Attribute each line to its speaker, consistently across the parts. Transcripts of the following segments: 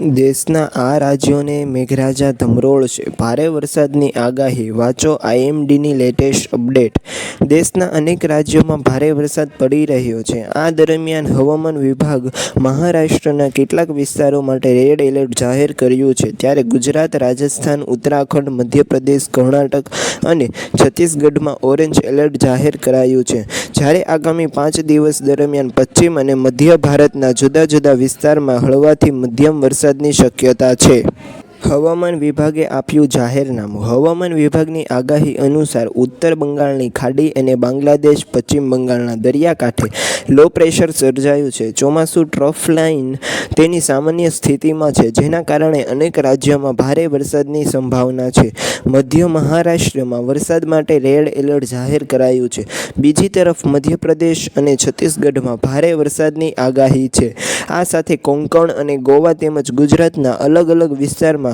Speaker 1: દેશના આ રાજ્યોને મેઘરાજા ધમરોળશે ભારે વરસાદની આગાહી. વાંચો આઈએમડીની લેટેસ્ટ અપડેટ. દેશના અનેક રાજ્યોમાં ભારે વરસાદ પડી રહ્યો છે. આ દરમિયાન હવામાન વિભાગ મહારાષ્ટ્રના કેટલાક વિસ્તારો માટે રેડ એલર્ટ જાહેર કર્યું છે. ત્યારે ગુજરાત, રાજસ્થાન, ઉત્તરાખંડ, મધ્યપ્રદેશ, કર્ણાટક અને છત્તીસગઢમાં ઓરેન્જ એલર્ટ જાહેર કરાયું છે. જ્યારે આગામી પાંચ દિવસ દરમિયાન પશ્ચિમ અને મધ્ય ભારતના જુદા જુદા વિસ્તારમાં હળવાથી મધ્યમ વરસાદની શક્યતા છે. હવામાન વિભાગે આપ્યું જાહેરનામું. હવામાન વિભાગની આગાહી અનુસાર ઉત્તર બંગાળની ખાડી અને બાંગ્લાદેશ, પશ્ચિમ બંગાળના દરિયાકાંઠે લો પ્રેશર સર્જાયું છે. ચોમાસું ટ્રફ લાઇન તેની સામાન્ય સ્થિતિમાં છે, જેના કારણે અનેક રાજ્યોમાં ભારે વરસાદની સંભાવના છે. મધ્ય મહારાષ્ટ્રમાં વરસાદ માટે રેડ એલર્ટ જાહેર કરાયું છે. બીજી તરફ મધ્યપ્રદેશ અને છત્તીસગઢમાં ભારે વરસાદની આગાહી છે. આ સાથે કોંકણ અને ગોવા તેમજ ગુજરાતના અલગ અલગ વિસ્તારમાં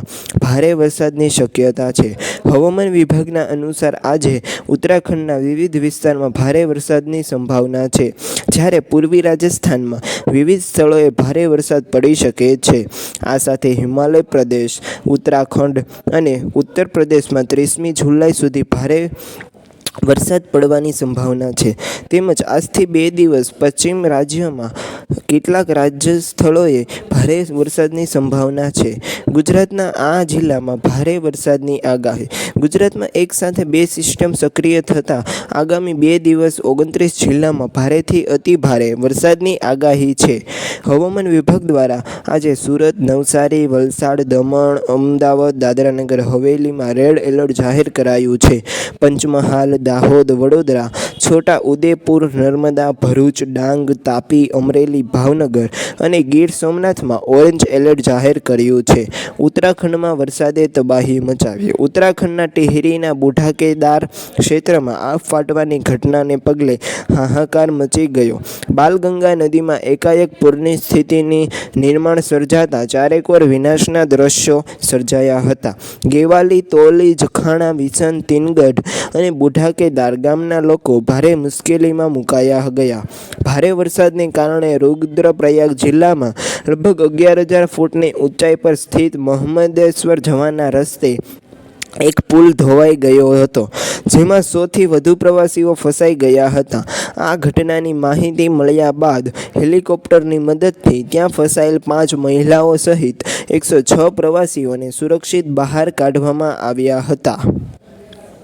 Speaker 1: ભારે વરસાદની શક્યતા છે. હવામાન વિભાગના અનુસાર આજે ઉત્તરાખંડના વિવિધ વિસ્તારમાં ભારે વરસાદની સંભાવના છે, જ્યારે પૂર્વી રાજસ્થાનમાં વિવિધ સ્થળોએ ભારે વરસાદ પડી શકે છે. આ સાથે હિમાલય પ્રદેશ, ઉત્તરાખંડ અને ઉત્તર પ્રદેશમાં ત્રીસમી જુલાઈ સુધી ભારે વરસાદ પડવાની સંભાવના છે. તેમજ આજથી બે દિવસ પશ્ચિમ રાજ્યમાં કેટલાક રાજ્ય સ્થળોએ ભારે વરસાદની સંભાવના છે. ગુજરાતના આ જિલ્લામાં ભારે વરસાદની આગાહી. ગુજરાતમાં એક સાથે બે સિસ્ટમ સક્રિય થતાં આગામી બે દિવસ ઓગણત્રીસ જિલ્લામાં ભારેથી અતિ ભારે વરસાદની આગાહી છે. હવામાન વિભાગ દ્વારા આજે સુરત, નવસારી, વલસાડ, દમણ, અમદાવાદ, દાદરાનગર, હવેલીમાં રેડ એલર્ટ જાહેર કરાયું છે. પંચમહાલ, દાહોદ, વડોદરા છોટા ઉદેપુર, નર્મદા, ભરૂચ, ડાંગ, તાપી, અમરેલી, ભાવનગર અને ગીર સોમનાથમાં ઓરેન્જ એલર્ટ જાહેર કર્યું છે. ઉત્તરાખંડમાં વરસાદે તબાહી મચાવી. ઉત્તરાખંડના ટિહરીના બુઢાકેદાર ક્ષેત્રમાં આગ ફાટવાની ઘટનાને પગલે હાહાકાર મચી ગયો. બાલગંગા નદીમાં એકાએક પૂરની સ્થિતિની નિર્માણ સર્જાતા ચારેકોર વિનાશના દ્રશ્યો સર્જાયા હતા. ગેવાલી તોલી જખાણા વિસન તીનગઢ અને બુઢાકેદાર ગામના લોકો ભારે મુશ્કેલીમાં મુકાયા ગયા. ભારે વરસાદને કારણે રુદ્રપ્રયાગ જિલ્લામાં લગભગ અગિયાર હજાર ફૂટની ઊંચાઈ પર સ્થિત મહમ્મદેશ્વર જવાના રસ્તે એક પુલ ધોવાઈ ગયો હતો, જેમાં સોથી વધુ પ્રવાસીઓ ફસાઈ ગયા હતા. આ ઘટનાની માહિતી મળ્યા બાદ હેલિકોપ્ટરની મદદથી ત્યાં ફસાયેલ પાંચ મહિલાઓ સહિત એકસો છ પ્રવાસીઓને સુરક્ષિત બહાર કાઢવામાં આવ્યા હતા.